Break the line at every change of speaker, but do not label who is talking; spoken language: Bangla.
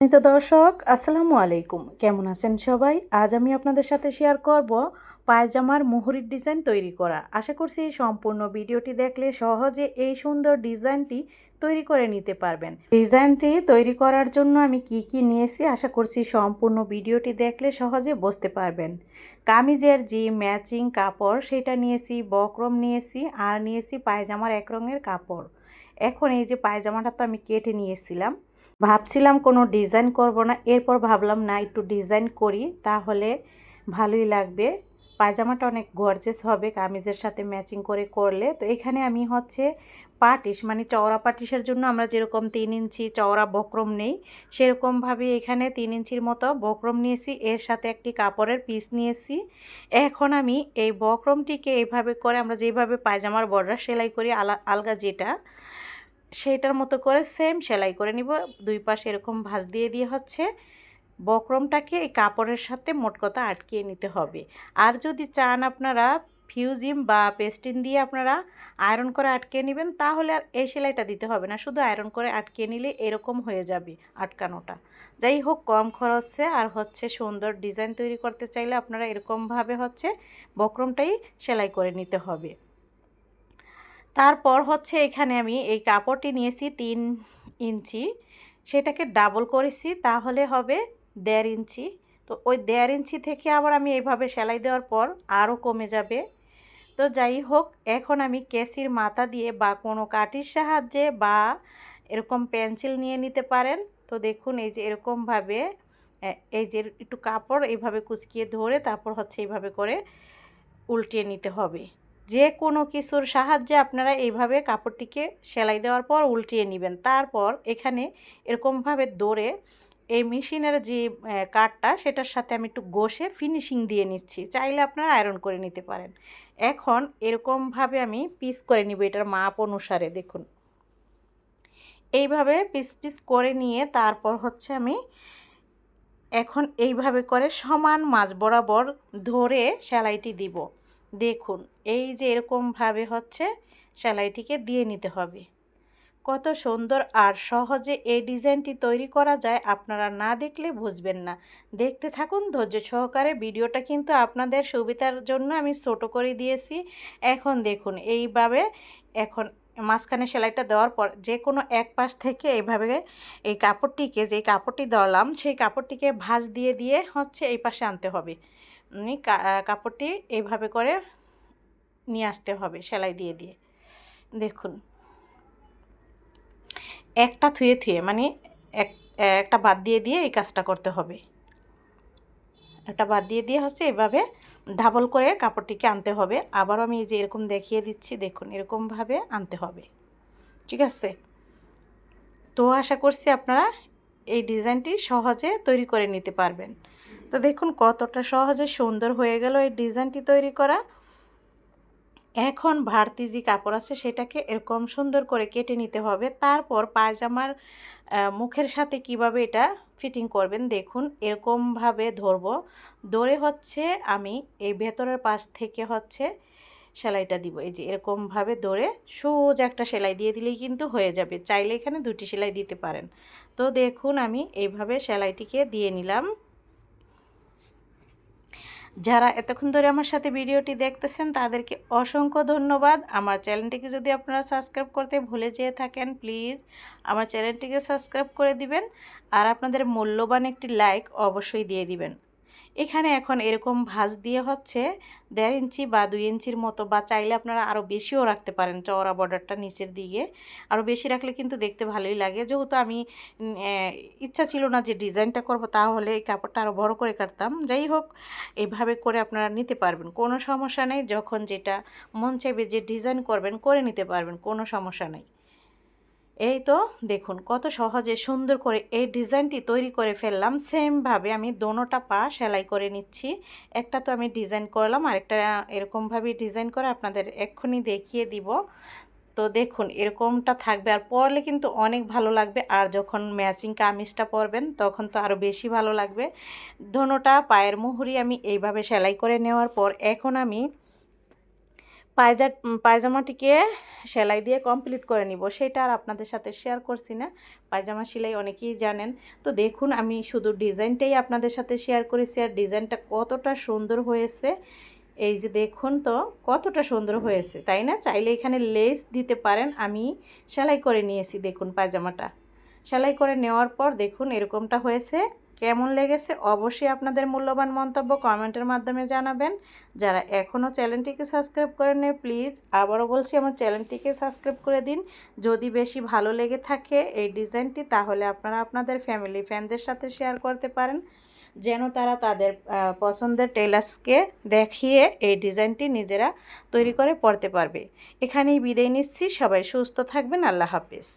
তো দর্শক, আসসালামু আলাইকুম। কেমন আছেন সবাই? আজ আমি আপনাদের সাথে শেয়ার করব পায়জামার মুহুরির ডিজাইন তৈরি করা। আশা করছি সম্পূর্ণ ভিডিওটি দেখলে সহজে এই সুন্দর ডিজাইনটি তৈরি করে নিতে পারবেন। ডিজাইনটি তৈরি করার জন্য আমি কি কি নিয়েছি আশা করছি সম্পূর্ণ ভিডিওটি দেখলে সহজে বুঝতে পারবেন। কামিজের যে ম্যাচিং কাপড়, সেটা নিয়েছি, বক্রম নিয়েছি, আর নিয়েছি পায়জামার এক রঙের কাপড়। এখন এই যে পায়জামাটা তো আমি কেটে নিয়েছিলাম ভাবছিলাম কোনো ডিজাইন করব না, এরপর ভাবলাম না একটু ডিজাইন করি, তাহলে ভালোই লাগবে। পায়জামাটা অনেক গর্জেস হবে, কামিজের সাথে ম্যাচিং করে করলে। তো এখানে আমি হচ্ছে পাটিস মানে চওড়া পাটিসের জন্য আমরা যেরকম তিন ইঞ্চি চওড়া বক্রম নেই সেরকমভাবে এখানে তিন ইঞ্চির মতো বক্রম নিয়েছি, এর সাথে একটি কাপড়ের পিস নিয়েছি। এখন আমি এই বক্রমটিকে এইভাবে করে আমরা যেভাবে পায়জামার বর্ডার সেলাই করি, আলা, আলগা যেটা সেইটার মতো করে সেম সেলাই করে নিব। দুই পাশে এরকম ভাঁজ দিয়ে দিয়ে হচ্ছে বক্রমটাকে এই কাপড়ের সাথে মোট কথা আটকিয়ে নিতে হবে। আর যদি চান আপনারা ফিউজিম বা পেস্টিন দিয়ে আপনারা আয়রন করে আটকে নেবেন, তাহলে আর এই সেলাইটা দিতে হবে না। শুধু আয়রন করে আটকে নিলে এরকম হয়ে যাবে আটকানোটা। যাই হোক, কম খরচে আর হচ্ছে সুন্দর ডিজাইন তৈরি করতে চাইলে আপনারা এরকমভাবে হচ্ছে বক্রমটাই সেলাই করে নিতে হবে। তারপর হচ্ছে এখানে আমি এই কাপড়টি নিয়েছি তিন ইঞ্চি। সেটাকে ডাবল করেছি, তাহলে হবে দেড় ইঞ্চি। তো ওই দেড় ইঞ্চি থেকে আবার আমি এইভাবে সেলাই দেওয়ার পর আরও কমে যাবে। তো যাই হোক, এখন আমি কেসির মাথা দিয়ে বা কোনো কাঠির সাহায্যে বা এরকম পেন্সিল নিয়ে নিতে পারেন। তো দেখুন, এই যে এরকমভাবে এই যে একটু কাপড় এইভাবে কুচকিয়ে ধরে তারপর হচ্ছে এইভাবে করে উল্টিয়ে নিতে হবে। যে কোনো কিছুর সাহায্যে আপনারা এইভাবে কাপড়টিকে সেলাই দেওয়ার পর উল্টিয়ে নেবেন। তারপর এখানে এরকমভাবে দৌড়ে এই মেশিনের যে কাঠটা সেটার সাথে আমি একটু ঘষে ফিনিশিং দিয়ে নিচ্ছি। চাইলে আপনারা আয়রন করে নিতে পারেন। এখন এরকমভাবে আমি পিস করে নিব এটার মাপ অনুসারে, দেখুন। এইভাবে পিস পিস করে নিয়ে তারপর হচ্ছে আমি এখন এইভাবে করে সমান মাছ বরাবর ধরে সেলাইটি দিব। দেখুন, এই যে এরকমভাবে হচ্ছে, সেলাইটিকে দিয়ে নিতে হবে। কত সুন্দর আর সহজে এই ডিজাইনটি তৈরি করা যায়, আপনারা না দেখলে বুঝবেন না। দেখতে থাকুন, ধৈর্য সহকারে ভিডিওটা কিন্তু আপনাদের সুবিধার জন্য আমি ছোটো করে দিয়েছি। এখন দেখুন, এইভাবে এখন মাঝখানে সেলাইটা দেওয়ার পর যে কোনো এক পাশ থেকে এইভাবে এই কাপড়টিকে যে কাপড়টি দলাম সেই কাপড়টিকে ভাঁজ দিয়ে দিয়ে হচ্ছে এই পাশে আনতে হবে। কাপড়টি এইভাবে করে নিয়ে আসতে হবে সেলাই দিয়ে দিয়ে। দেখুন। একটা থুয়ে থুয়ে মানে এক, একটা বাদ দিয়ে দিয়ে এই কাজটা করতে হবে। একটা বাদ দিয়ে দিয়ে হচ্ছে এভাবে ডাবল করে কাপড়টিকে আনতে হবে। আবারও আমি এই যে এরকম দেখিয়ে দিচ্ছি, দেখুন, এরকমভাবে আনতে হবে। ঠিক আছে? তো আশা করছি আপনারা এই ডিজাইনটি সহজে তৈরি করে নিতে পারবেন। তো দেখুন কতটা সহজে সুন্দর হয়ে গেল এই ডিজাইনটি তৈরি করা। এখন ভারতী যে কাপড় আছে সেটাকে এরকম সুন্দর করে কেটে নিতে হবে। তারপর পায়জামার মুখের সাথে কীভাবে এটা ফিটিং করবেন দেখুন এরকমভাবে ধরব। ধরে হচ্ছে আমি এই ভেতরের পাশ থেকে হচ্ছে সেলাইটা দিব। এই যে এরকমভাবে ধরে সোজা একটা সেলাই দিয়ে দিলেই কিন্তু হয়ে যাবে। চাইলে এখানে দুটি সেলাই দিতে পারেন। তো দেখুন আমি এইভাবে সেলাইটিকে দিয়ে নিলাম। যারা এতক্ষণ ধরে আমার সাথে ভিডিওটি দেখতেছেন, তাদেরকে অসংখ্য ধন্যবাদ। আমার চ্যানেলটিকে যদি আপনারা সাবস্ক্রাইব করতে ভুলে যেয়ে থাকেন, প্লিজ আমার চ্যানেলটিকে সাবস্ক্রাইব করে দিবেন। আর আপনাদের মূল্যবান একটি লাইক অবশ্যই দিয়ে দিবেন। এখানে এখন এরকম ভাঁজ দিয়ে হচ্ছে দেড় ইঞ্চি বা দুই ইঞ্চির মতো বা চাইলে আপনারা আরও বেশিও রাখতে পারেন চওড়া বর্ডারটা নিচের দিকে। আরও বেশি রাখলে কিন্তু দেখতে ভালোই লাগে। যেহেতু আমি ইচ্ছা ছিল না যে ডিজাইনটা করব, তাহলে এই কাপড়টা আরও বড় করে কাটতাম। যাই হোক এইভাবে করে আপনারা নিতে পারবেন। কোনো সমস্যা নেই, যখন যেটা মন চাইবে যে ডিজাইন করবেন, করে নিতে পারবেন, কোনো সমস্যা নেই। এই তো দেখুন কত সহজে সুন্দর করে এই ডিজাইনটি তৈরি করে ফেললাম। সেমভাবে আমি দোনোটা পা সেলাই করে নিচ্ছি। একটা তো আমি ডিজাইন করলাম, আরেকটা এরকমভাবেই ডিজাইন করে আপনাদের এক্ষুনি দেখিয়ে দিব। তো দেখুন এরকমটা থাকবে আর পরলে কিন্তু অনেক ভালো লাগবে আর যখন ম্যাচিং কামিজটা পরবেন তখন তো আরও বেশি ভালো লাগবে। দোনোটা পায়ের মুহুরি আমি এইভাবে সেলাই করে নেওয়ার পর এখন আমি পায়জা পায়জামাটিকে সেলাই দিয়ে কমপ্লিট করে নিব। সেটা আর আপনাদের সাথে শেয়ার করছি না। পায়জামা সেলাই অনেকেই জানেন। তো দেখুন, আমি শুধু ডিজাইনটাই আপনাদের সাথে শেয়ার করেছি আর ডিজাইনটা কতটা সুন্দর হয়েছে। এই যে দেখুন তো, কতটা সুন্দর হয়েছে, তাই না? চাইলে এখানে লেস দিতে পারেন। আমি সেলাই করে নিয়েছি, দেখুন পায়জামাটা। সেলাই করে নেওয়ার পর দেখুন এরকমটা হয়েছে। কেমন লেগেছে অবশ্যই আপনাদের মূল্যবান মন্তব্য কমেন্টের মাধ্যমে জানাবেন। যারা এখনও চ্যানেলটিকে সাবস্ক্রাইব করেন প্লিজ আবারও বলছি আমার চ্যানেলটিকে সাবস্ক্রাইব করে দিন। যদি বেশি ভালো লেগে থাকে এই ডিজাইনটি, তাহলে আপনারা আপনাদের ফ্যামিলি ফ্যানদের সাথে শেয়ার করতে পারেন। যেন তারা তাদের পছন্দের টেলার্সকে দেখিয়ে এই ডিজাইনটি নিজেরা তৈরি করে পড়তে পারবে। এখানেই বিদায় নিচ্ছি। সবাই সুস্থ থাকবেন। আল্লাহ হাফিজ।